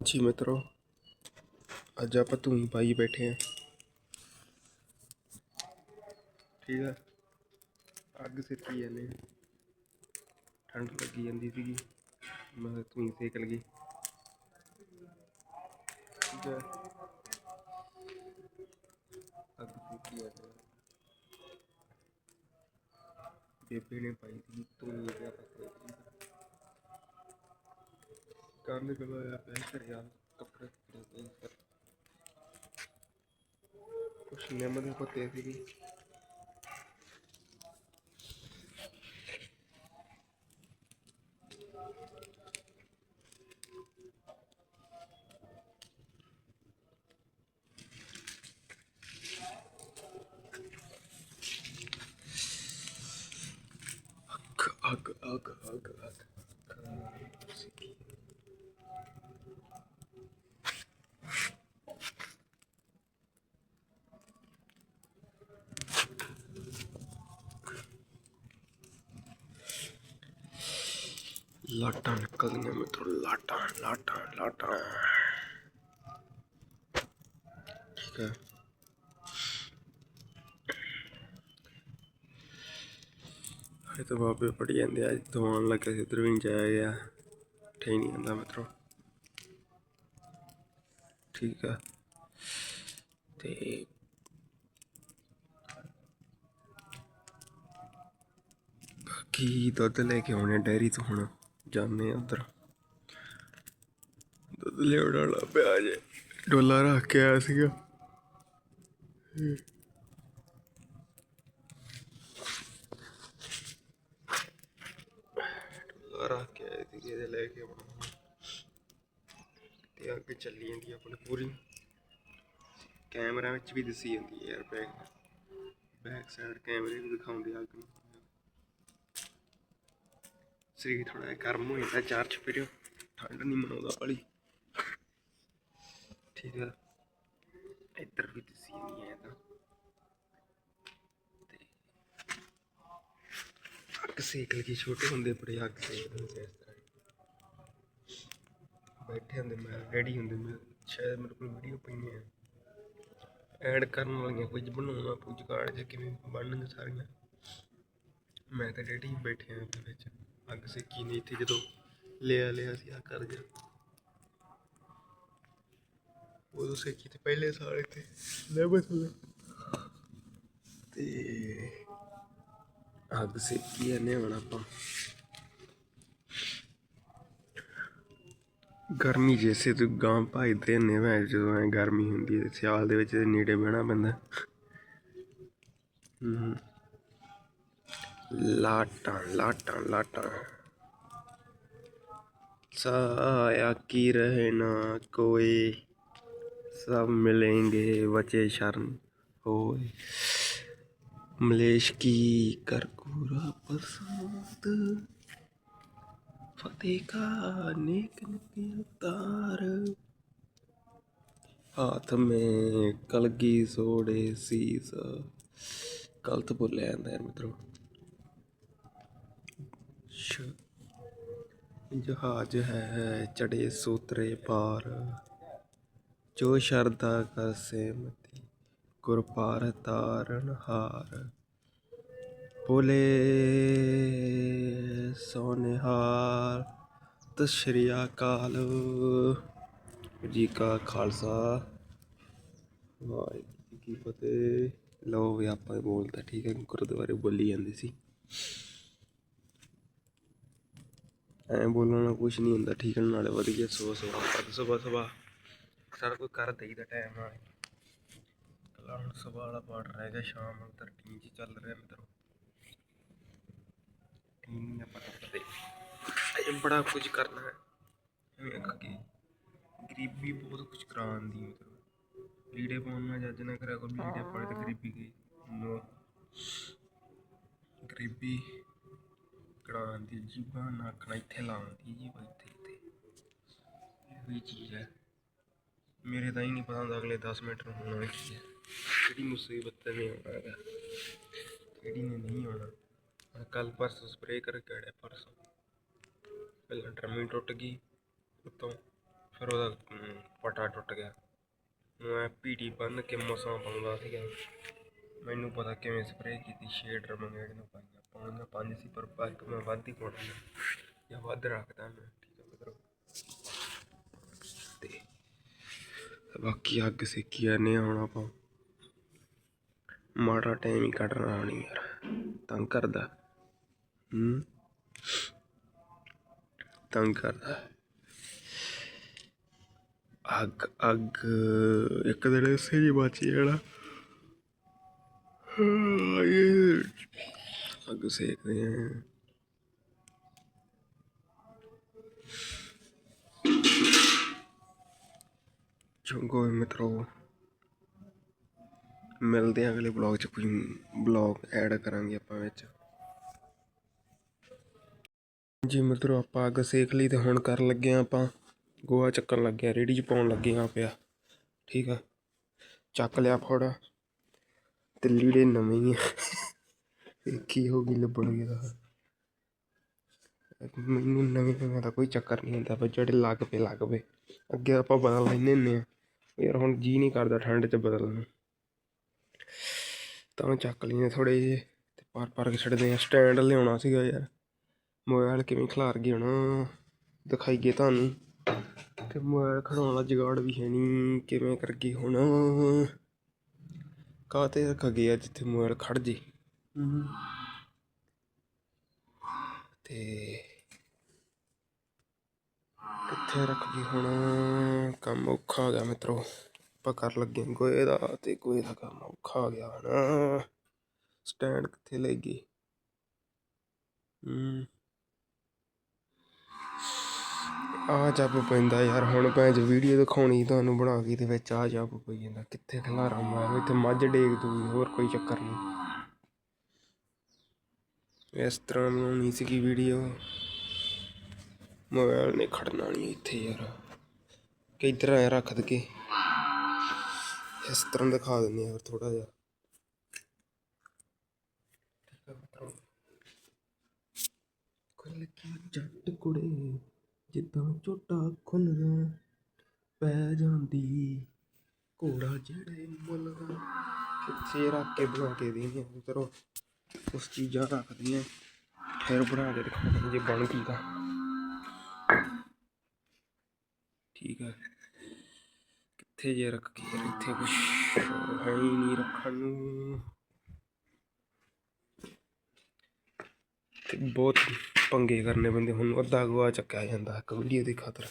ਜੀ ਮਿੱਤਰੋ, ਅੱਜ ਆਪਾਂ ਧੂਣੀ ਪਾਈ ਬੈਠੇ ਆ ਠੀਕ ਹੈ ਅੱਗ ਸੇਕੀ ਜਾਂਦੇ ਆ। ਠੰਡ ਲੱਗੀ ਜਾਂਦੀ ਸੀਗੀ। ਮੈਂ ਕਿਹਾ ਧੂਣੀ ਸੇਕ ਲਗੀ ਠੀਕ ਹੈ ਅੱਗ ਸੇਕੀ ਜਾਂਦੇ ਆ। ਬੇਬੇ ਨੇ ਪਾਈ ਸੀ ਧੂਣੀ ਦੇ ਪਾਸੇ ਕਰਨ ਕੋਲ ਆਇਆ ਪਿਆ ਘਰੇ ਆ, ਕੱਪੜੇ ਕੁੱਪੜੇ ਕੁਛ ਨਿੰਮ ਦੇ ਪੱਤੇ ਸੀ ਵੀ। ਅੱਗ ਅੱਗ ਅੱਗ ਅੱਗ ਅੱਗ ਲਾਟਾਂ ਨਿਕਲਦੀਆਂ ਮਿੱਤਰੋ ਲਾਟਾਂ ਲਾਟਾਂ ਲਾਟਾਂ। ਠੀਕ ਹੈ। ਹਰੇ ਤਾਂ ਬਾਬੇ ਪੜੀ ਜਾਂਦੇ ਅੱਜ ਦਵਾਨ ਲੱਗਾ ਸੀ, ਇੱਧਰ ਵੀ ਨਹੀਂ ਜਾਇਆ ਗਿਆ। ਠੇ ਨਹੀਂ ਆਂਦਾ ਮਿੱਤਰੋ ਠੀਕ ਆ। ਤੇ ਬਾਕੀ ਦੁੱਧ ਲੈ ਕੇ ਆਉਣੇ ਡੈਰੀ ਤੋਂ ਹੁਣ। ਜਾਂਦੇ ਆ ਉਧਰ। ਦੁੱਧ ਲਿਆਉਣ ਵਾਲਾ ਪਿਆ ਜੇ। ਡੋਲਾ ਰੱਖ ਕੇ ਆਇਆ ਸੀਗਾ। ਡੋਲਾ ਰੱਖ ਕੇ ਆਏ ਸੀ ਇਹਦੇ ਲੈ ਕੇ ਆਉਣਾ ਤੇ ਅੱਗੇ ਚੱਲੀ ਜਾਂਦੀ ਆਪਣੀ ਪੂਰੀ। ਕੈਮਰਾ ਵਿੱਚ ਵੀ ਦਿਸੀ ਜਾਂਦੀ ਹੈ ਯਾਰ ਬੈਕ। ਬੈਕ ਸਾਈਡ ਕੈਮਰੇ ਵੀ ਦਿਖਾਉਂਦੇ ਆ ਅੱਗ ਨੂੰ। ਸਰੀਰ ਥੋੜਾ ਜਿਹਾ ਗਰਮ ਹੋ ਜਾਂਦਾ ਚਾਰ ਚਪੇਰਿਓ ਠੰਡ ਨਹੀਂ ਮਨਾਉਂਦਾ ਪਾਲੀ। ਠੀਕ ਆ। ਇੱਧਰ ਵੀ ਦਿਸੀ ਨਹੀਂ ਹੈ ਤਾਂ। ਅੱਗ ਸੇਕ ਲਗੀ ਛੋਟੇ ਹੁੰਦੇ ਬੜੇ ਅੱਗ ਸੇਕਦੇ ਹੁੰਦੇ ਇਸ ਤਰ੍ਹਾਂ। ਬੈਠੇ ਹੁੰਦੇ ਮੈਂ ਰੈਡੀ ਹੁੰਦੇ ਮੈਂ ਸ਼ਾਇਦ ਮੇਰੇ ਕੋਲ ਵੀਡੀਓ ਪਈਆਂ ਐਡ ਕਰਨ ਵਾਲੀਆਂ ਕੁਝ ਬਣਾਉਣਾ ਕੁਝ ਕਾਰਡ ਜਾਂ ਕਿਵੇਂ ਬਣਨਗੇ ਸਾਰੀਆਂ। ਮੈਂ ਤਾਂ ਰੈਡੀ ਬੈਠੇ ਇਹਦੇ ਵਿੱਚ। ਅੱਗ ਸੇਕੀ ਨਹੀਂ ਇੱਥੇ ਜਦੋਂ ਲਿਆ ਲਿਆ ਸੀ ਆ ਕਰ ਜਾ ਉਦੋਂ ਸੇਕੀ ਤੇ ਪਹਿਲੇ ਸਾਲ ਇੱਥੇ। ਲੈ ਬਸ ਤੇ ਅੱਗ ਸੇਕੀ ਇਹਨੇ ਹੁਣ ਆਪਾਂ। ਗਰਮੀ ਜੈਸੇ ਤੂੰ ਗਾਂ ਭਾਈਦੇ ਨੇ ਮੈਂ ਜਦੋਂ ਐ ਗਰਮੀ ਹੁੰਦੀ ਹੈ, ਸਿਆਲ ਦੇ ਵਿੱਚ ਨੇੜੇ ਬਹਿਣਾ ਪੈਂਦਾ। ਹੂੰ। ਲਾਟਾਂ ਲਾਟਾਂ ਲਾਟਾਂ ਸਾਇਆ ਕੀ ਰਹੇ ਨਾ ਕੋਈ सब मिलेंगे बचे शर्म होए मलेश की करकूरा पसंद फतेह का नेक नकी अवतार हाथ में कलगी सोड़े सीस गलत बोले ਜਾਂਦਾ ਯਾਰ ਮਿੱਤਰੋ ਸ਼ ਜਹਾਜ਼ ਹੈ ਚੜੇ ਸੂਤਰੇ ਪਾਰ। ਜੋ ਸ਼ਰਦਾ ਕਰ ਸੇਮਤੀ, ਗੁਰ ਪਾਰ ਤਾਰਨ ਹਾਰ। ਬੋਲੇ ਸੋਨਿਹਾਰ ਸਤਿ ਸ਼੍ਰੀ ਅਕਾਲ। ਜੀ ਕਾ ਖਾਲਸਾ। ਵਾਹਿਗੁਰੂ ਜੀ ਕੀ ਫਤਿਹ। ਲਓ ਵੀ ਆਪਾਂ ਬੋਲਦਾ ਠੀਕ ਹੈ, ਗੁਰਦੁਆਰੇ ਬੋਲੀ ਜਾਂਦੀ ਸੀ। ਐ ਬੋਲਣ ਨਾਲ ਕੁਝ ਨਹੀਂ ਹੁੰਦਾ, ਠੀਕ ਹੈ ਨਾਲੇ ਵਧੀਆ, ਸੋ ਸੋ ਅੱਜ ਸਵੇਰ ਸਵੇਰ ਸਾਰਾ ਕੋਈ ਕਰ ਦੇਈਦਾ ਟਾਈਮ ਨਾਲ। ਕੱਲਾ ਹੁਣ ਸਵੇਰ ਵਾਲਾ ਪਾਠ ਰਹਿ ਗਿਆ, ਸ਼ਾਮ ਨੂੰ ਤਾਂ ਚ ਚੱਲ ਰਿਹਾ ਮਿੱਤਰੋ। ਟੀਮ ਆਪਾਂ ਕਰਦੇ ਅਜੇ ਬੜਾ ਕੁਝ ਕਰਨਾ ਹੈ। ਐਵੇਂ ਅੱਗੇ ਗਰੀਬੀ ਬਹੁਤ ਕੁਝ ਕਰਾਉਂਦੀ ਮਿੱਤਰੋ। ਲੀੜੇ ਪਾਉਣ ਨਾਲ ਜੱਜ ਨਾ ਕਰਿਆ ਕੋਈ ਲੀੜੇ ਪਾਏ ਤਾਂ ਗਰੀਬੀ ਗਈ। ਗਰੀਬੀ ਗਰੀਬੀ ਕਰਾਉਂਦੀ ਜੀਬਾਂ ਨਾਖਣਾ ਇੱਥੇ ਲਾਉਂਦੀ ਜੀ ਬਈ ਇੱਥੇ ਇੱਥੇ। ਇਹ ਚੀਜ਼ ਹੈ। ਮੇਰੇ ਤਾਂ ਹੀ ਨਹੀਂ ਪਤਾ ਹੁੰਦਾ ਅਗਲੇ 10 ਮਿੰਟ ਨੂੰ ਹੋਣਾ ਕੀ ਹੈ। ਕਿਹੜੀ ਮੁਸੀਬਤ ਨੇ ਆਉਣਾ ਹੈਗਾ। ਕਿਹੜੀ ਨੇ ਨਹੀਂ ਆਉਣਾ। ਕੱਲ ਪਰਸੋਂ ਸਪਰੇਅ ਕਰਕੇ ਆੜਿਆ ਪਰਸੋਂ। ਪਹਿਲਾਂ ਡਰਮੀ ਟੁੱਟ ਗਈ ਉੱਤੋਂ, ਫਿਰ ਉਹਦਾ ਪਟਾ ਟੁੱਟ ਗਿਆ। ਮੈਂ ਪੀਟੀ ਬੰਨ ਕੇ ਮਸਾਂ ਪਾਉਂਦਾ ਸੀਗਾ। ਮੈਨੂੰ ਪਤਾ ਕਿਵੇਂ ਸਪਰੇਅ ਕੀਤੀ, ਛੇ ਡਰਮ ਜਿਹੜੀਆਂ ਪਾਈਆਂ ਪਾਉਣੀਆਂ ਪੰਜ ਸੀ, ਪਰ ਬਾਕੀ ਮੈਂ ਵੱਧ ਹੀ ਪਾਉਣਾ ਜਾਂ ਵੱਧ ਰੱਖਦਾ ਮੈਂ, ਠੀਕ ਹੈ ਮਿੱਤਰੋ ਤੇ ਬਾਕੀ ਅੱਗ ਸੇਕੀ ਜਾਂਦੇ ਹੁਣ ਆਪਾਂ। ਮਾੜਾ ਟਾਈਮ ਹੀ ਕੱਢਣਾ ਨਹੀਂ ਯਾਰ, ਤੰਗ ਕਰਦਾ। ਹੂੰ? ਤੰਗ ਕਰਦਾ। ਅੱਗ ਅੱਗ, ਇੱਕ ਦਿਨ ਇਸੇ ਜੀ ਬਾਚੀ ਜਿਹੜਾ ਇਹ ਅੱਗ ਸੇਕਦੇ ਹਾਂ। ਚੰਗੋ ਮਿੱਤਰੋ, ਮਿਲਦੇ ਹਾਂ ਅਗਲੇ ਬਲੌਗ ਚ, ਕੋਈ ਬਲੌਗ ਐਡ ਕਰਾਂਗੇ ਆਪਾਂ ਵਿੱਚ। ਜੀ ਮਿੱਤਰੋ, ਆਪਾਂ ਅੱਗ ਸੇਕ ਲਈ ਤੇ ਹੁਣ ਕਰਨ ਲੱਗੇ ਆ ਆਪਾਂ। ਗੋਆ ਚੱਕਣ ਲੱਗੇ ਆ ਰੇੜੀ 'ਚ ਪਾਉਣ ਲੱਗੇ ਆ ਪਿਆ ਠੀਕ ਆ। ਚੱਕ ਲਿਆ ਫੜ। ਤੇ ਲੀੜੇ ਨਵੇਂ ਹੀ ਆ। ਕੀ ਹੋ ਗਈ ਲੱਭਣ ਗਿਆ ਮੈਨੂੰ ਨਵੇਂ ਨਵੇਂ ਦਾ ਕੋਈ ਚੱਕਰ ਨਹੀਂ ਹੁੰਦਾ ਪਰ ਜਿਹੜੇ ਲੱਗ ਪਏ ਲੱਗ ਪਏ ਅੱਗੇ ਆਪਾਂ ਬਦਲ ਲੈਂਦੇ ਹੁੰਦੇ ਆ। ਯਾਰ ਹੁਣ ਜੀ ਨਹੀਂ ਕਰਦਾ ਠੰਡ 'ਚ ਬਦਲਣ ਨੂੰ। ਤਾਂ ਚੱਕ ਲਈਏ ਥੋੜੇ ਜਿਹੇ ਤੇ ਪਾਰ ਪਾਰ ਕੇ ਛੱਡਦੇ ਆ ਸਟੈਂਡ ਲਿਆਉਣਾ ਸੀਗਾ ਯਾਰ। ਮੋਬਾਈਲ ਕਿਵੇਂ ਖਿਲਾਰ ਗਏ ਹੁਣ? ਦਿਖਾਈਏ ਤੁਹਾਨੂੰ। ਤੇ ਮੋਬਾਈਲ ਖੜਾਉਣ ਵਾਲਾ ਜਗਾੜ ਵੀ ਹੈ ਨਹੀਂ ਕਿਵੇਂ ਕਰਗੇ ਹੁਣ? ਕਾਤੇ ਰੱਖ ਗਿਆ ਜਿੱਥੇ ਮੋਬਾਈਲ ਖੜ ਜੇ? ਤੇ ਕਿੱਥੇ ਰੱਖ ਗਈ ਹੁਣ? ਕੰਮ ਔਖਾ ਹੋ ਗਿਆ ਮਿੱਤਰੋ। ਆਪਾਂ ਕਰ ਲੱਗੇ ਗੋਏ ਦਾ ਤੇ ਗੋਏ ਦਾ ਕੰਮ ਔਖਾ ਹੋ ਗਿਆ ਹੁਣ। ਸਟੈਂਡ ਕਿੱਥੇ ਲੈ ਗਈ? ਹੂੰ ਆ ਜੱਬ ਪੈਂਦਾ ਯਾਰ, ਹੁਣ ਭੈਣ ਚ ਵੀਡੀਓ ਦਿਖਾਉਣੀ ਤੁਹਾਨੂੰ ਬਣਾ ਕੇ ਤੇ ਵਿੱਚ ਆ ਜੱਬ ਪਈ ਜਾਂਦਾ। ਕਿੱਥੇ ਖਲਾਰਾ ਮਾਰ, ਇੱਥੇ ਮੱਝ ਡੇਗ ਦੂਗੀ, ਹੋਰ ਕੋਈ ਚੱਕਰ ਨਹੀਂ। ਇਸ ਤਰ੍ਹਾਂ ਬਣਾਉਣੀ ਸੀਗੀ ਵੀਡੀਓ ਮੋਬਾਈਲ ਨੇ ਖੜਨਾ ਨਹੀਂ ਇੱਥੇ ਯਾਰ। ਕਿੱਧਰ ਐ ਰੱਖ ਦੇ ਇਸ ਤਰ੍ਹਾਂ ਦਿਖਾ ਦਿੰਦੇ ਆ ਥੋੜਾ ਜਿਹਾ। ਖੁੱਲ ਕੇ ਜੱਟ ਕੁੜੇ, ਜਿੱਦਾਂ ਝੋਟਾ ਖੁੱਲਦਾ ਪੈ ਜਾਂਦੀ। ਘੋੜਾ ਜਿਹੜੇ ਮੁੱਲ ਦਾ। ਕਿੱਥੇ ਰੱਖ ਕੇ ਬਣਾ ਕੇ ਦੇਣੀ ਆ? ਉਸ ਚੀਜ਼ਾਂ ਰੱਖਦੇ ਆ ਫਿਰ ਬਣਾ ਕੇ ਦਿਖਾਉਂਦੇ ਜੇ ਬਣ ਗਈ ਤਾਂ। ਠੀਕ ਹੈ ਕਿੱਥੇ ਜੇ ਰੱਖ ਕੇ ਯਾਰ, ਇੱਥੇ ਕੁਛ ਹੈ ਹੀ ਨਹੀਂ ਰੱਖਣ ਨੂੰ। ਤੇ ਬਹੁਤ ਪੰਗੇ ਕਰਨੇ ਪੈਂਦੇ, ਹੁਣ ਅੱਧਾ ਗਵਾ ਚੱਕਿਆ ਜਾਂਦਾ ਇੱਕ ਵੀਡੀਓ ਦੀ ਖਾਤਰ।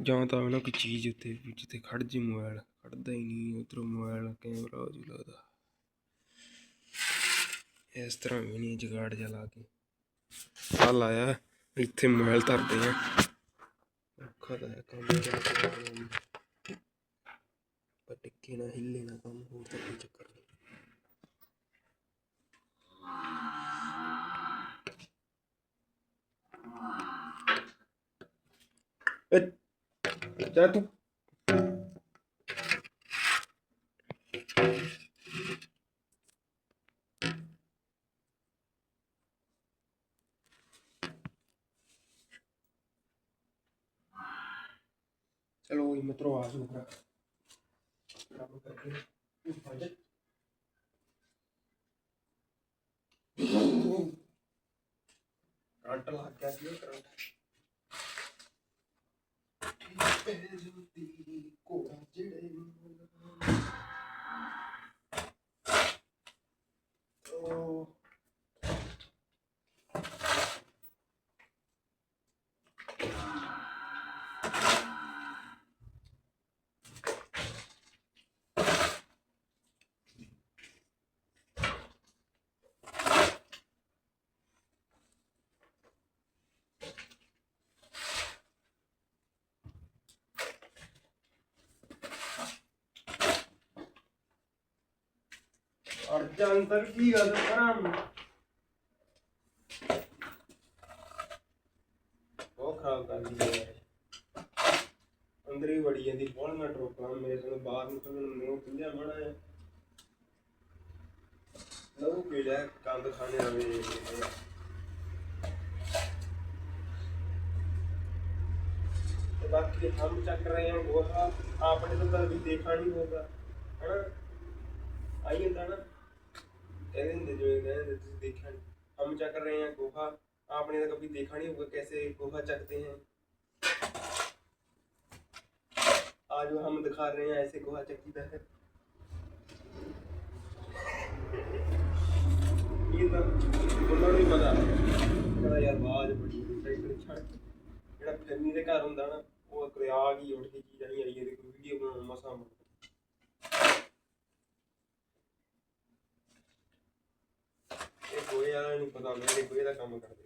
ਜਾਂ ਤਾਂ ਉਹਨਾਂ ਕੋਈ ਚੀਜ਼ ਉੱਤੇ, ਜਿੱਥੇ ਖੜ ਜੀ ਮੋਬਾਈਲ ਖੜਦਾ ਹੀ ਨਹੀਂ, ਉਧਰੋਂ ਮੋਬਾਈਲ ਕੈਮਰਾ ਜੂ ਲੱਗਦਾ। ਇਸ ਤਰ੍ਹਾਂ ਵੀ ਨਹੀਂ ਜਗਾੜ ਜਾ ਲਾ ਕੇ। ਆ ਲਾਇਆ ਇੱਥੇ ਮੋਬਾਈਲ ਧਰਦੇ ਆ। ਔਖਾ ਤਾਂ ਹੈ ਕੰਮ ਕਰਨਾ ਪਰ ਟਿੱਕੇ ਨਾ ਹਿੱਲੇ ਨਾ ਕੰਮ, ਹੋਰ ਤਾਂ ਕੋਈ ਚੱਕਰ ਨਹੀਂ। ਜਾ ਤੂੰ ਚਲੋ ਇਹ ਮਿੱਤਰੋ ਆ ਜਾਓ ਭਰਾ ਕੰਮ ਕਰਕੇ ਫਾਇਦਾ ਕਰੰਟ ਲੱਗ ਗਿਆ ਸੀ ਕਰੰਟ ਅੜਜਾ ਅੰਦਰ ਕੀ ਗੱਲ ਕਰਾਂ ਉਹ ਖਰਾਬ ਕਰ ਦਿੱਤੀ ਅੰਦਰ ਹੀ ਵੜੀ ਜਾਂਦੀ, ਬਹੁਤ ਮੈਂ ਟੋਕਣਾ, ਮੇਰੇ ਤੋਂ ਬਾਹਰ ਨਿਕਲਣ ਨੂੰ ਮੂੰਹ ਖੁੱਲਿਆ ਬੜਾ ਹੈ ਲਹੂ ਪੀ ਲਿਆ ਕੰਦ ਖਾਣੇ ਆਵੇ। ਤੇ ਬਾਕੀ ਹਮ ਚੱਕ ਰਹੇ ਹਾਂ ਗੋਹਾ, ਆਪਣੇ ਤੋਂ ਤਾਂ ਵੀ ਦੇਖਾ ਨਹੀਂ ਹੋਗਾ ਹਨਾ? ਆਈਏ ਤਾਂ ਨਾ। कहते हैं जो ये कहते हैं तुझे देखा नहीं हम चक रहे हैं गोहा आपने तो कभी देखा नहीं होगा कैसे गोहा चकते हैं आज वो हम दिखा रहे हैं ऐसे गोहा चकीदा है ਇਹ ਤਾਂ ਉਹਨਾਂ ਨੂੰ ਹੀ ਪਤਾ ਕਹਿੰਦਾ ਯਾਰ ਆਵਾਜ਼ ਬੜੀ ਟਰੈਕਟਰ ਛੱਡ ਜਿਹੜਾ ਫਿਰਨੀ ਦੇ ਘਰ ਹੁੰਦਾ ਨਾ ਉਹ ਕਦੇ ਆ ਗਈ ਉੱਠ ਕੇ ਚੀਜ਼ ਨਹੀਂ ਆਈ ਇਹਦੇ ਕੋਈ ਵੀਡੀਓ ਬਣਾਉਣ ਮਸਾ ਗੋਏ ਪਤਾ ਮੇਰੇ ਗੋਏ ਦਾ ਕੰਮ ਕਰਦੇ।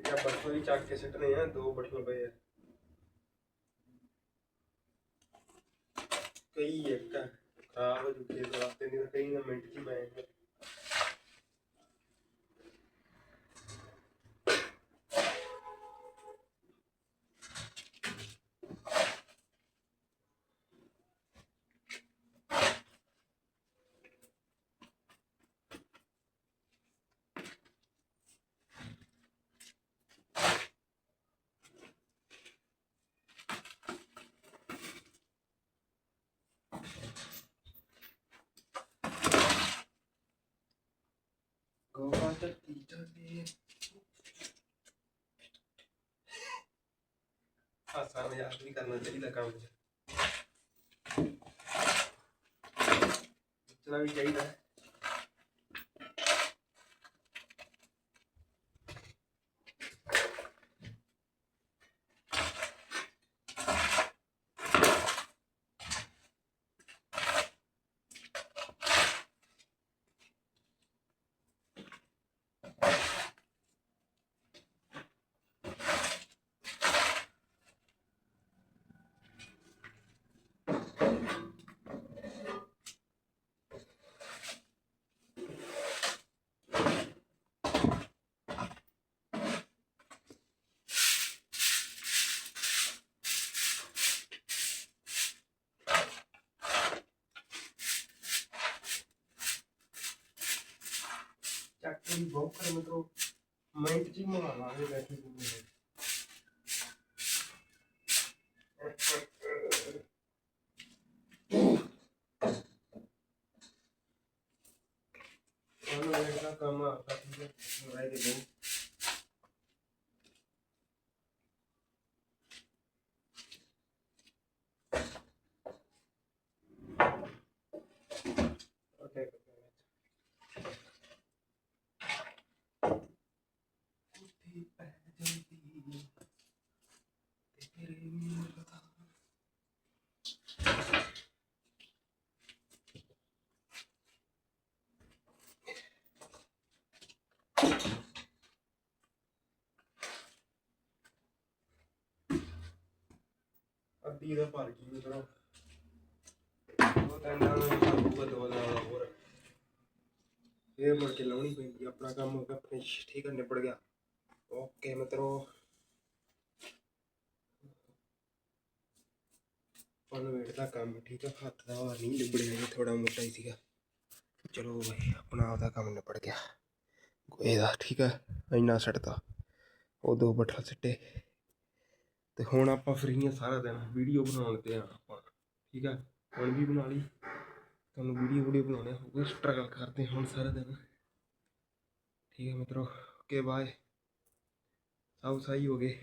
ਇਹ ਬਰਫ ਵੀ ਚੱਕ ਕੇ ਸਿੱਟਨੇ ਆ, ਦੋ ਬਟਲ ਪਏ ਆ। ਕਈ ਇੱਕ ਖਰਾਬ ਹੋ ਚੁੱਕੇ ਇਸ ਨਹੀਂ ਤਾਂ ਕਈ ਨਾ ਮਿੰਟ 'ਚ ਹੀ ਮੈਂ ਹਾਸਾ ਮਜ਼ਾਕ ਵੀ ਕਰਨਾ ਚਾਹੀਦਾ ਕੰਮ 'ਚ। ਚਲਾ ਵੀ ਚਾਹੀਦਾ। ਹੈ। ਬਹੁਤ ਕਰ ਮਤਲਬ ਮਿੰਟ 'ਚ ਹੀ ਬੈਠੇ ਹੁੰਦੇ ਉਹਨੂੰ ਜਿਹੜਾ ਕੰਮ ਆਉਂਦਾ ਸੀ ਰਾਈ ਦੇ ਦੋ ਓਕੇ ਉੱਠੀ ਪੈ ਜਾਂਦੀ ਤੇਰੇ ਮੀਰ ਦਾ ਅੱਧੀ ਦਾ ਭਰ ਗਈ ਮਿੱਤਰੋ ਉਹ ਤਾਂ ਨਾ ਦੋ ਦਾ ਹੋਰ। ਇਹ ਮੁੜ ਕੇ ਲਾਉਣੀ ਪੈਂਦੀ ਆਪਣਾ ਕੰਮ ਹੋ ਗਿਆ ਫਿਨਿਸ਼ ਠੀਕ ਹੈ ਨਿਬੜ ਗਿਆ। ਓਕੇ ਮਿੱਤਰੋ। ਪਨਵੇੜ ਦਾ ਕੰਮ, ਠੀਕ ਹੈ ਹੱਥ ਦਾ ਵਾਰ ਨਹੀਂ ਲਿਬੜਿਆ ਥੋੜਾ ਮੋਟਾ ਹੀ ਸੀਗਾ। ਚਲੋ ਭਾਈ ਆਪਣਾ ਆਪਦਾ ਕੰਮ ਨਿਬੜ ਗਿਆ। ਗੋਏ ਦਾ ਠੀਕ ਹੈ ਇੰਨਾ ਛੱਡਦਾ ਉਹ ਦੋ ਬੱਠਲ ਸਿੱਟੇ। ਤੇ ਹੁਣ ਆਪਾਂ ਫਰੀ ਹਾਂ ਸਾਰਾ ਦਿਨ ਵੀਡੀਓ ਬਣਾਉਣ ਤੇ ਆ ਆਪਾਂ, ਠੀਕ ਆ? ਹੁਣ ਵੀ ਬਣਾ ਲਈ। ਤੁਹਾਨੂੰ ਵੀਡੀਓ ਵੀਡੀਓ ਬਣਾਉਣੇ ਹੋਊਗਾ ਸਟਰਗਲ ਕਰਦੇ ਹੁਣ ਸਾਰਾ ਦਿਨ। ਠੀਕ ਹੈ ਮਿੱਤਰੋ ਓਕੇ ਬਾਏ ਸਭ ਸਹੀ ਹੋ ਗਏ।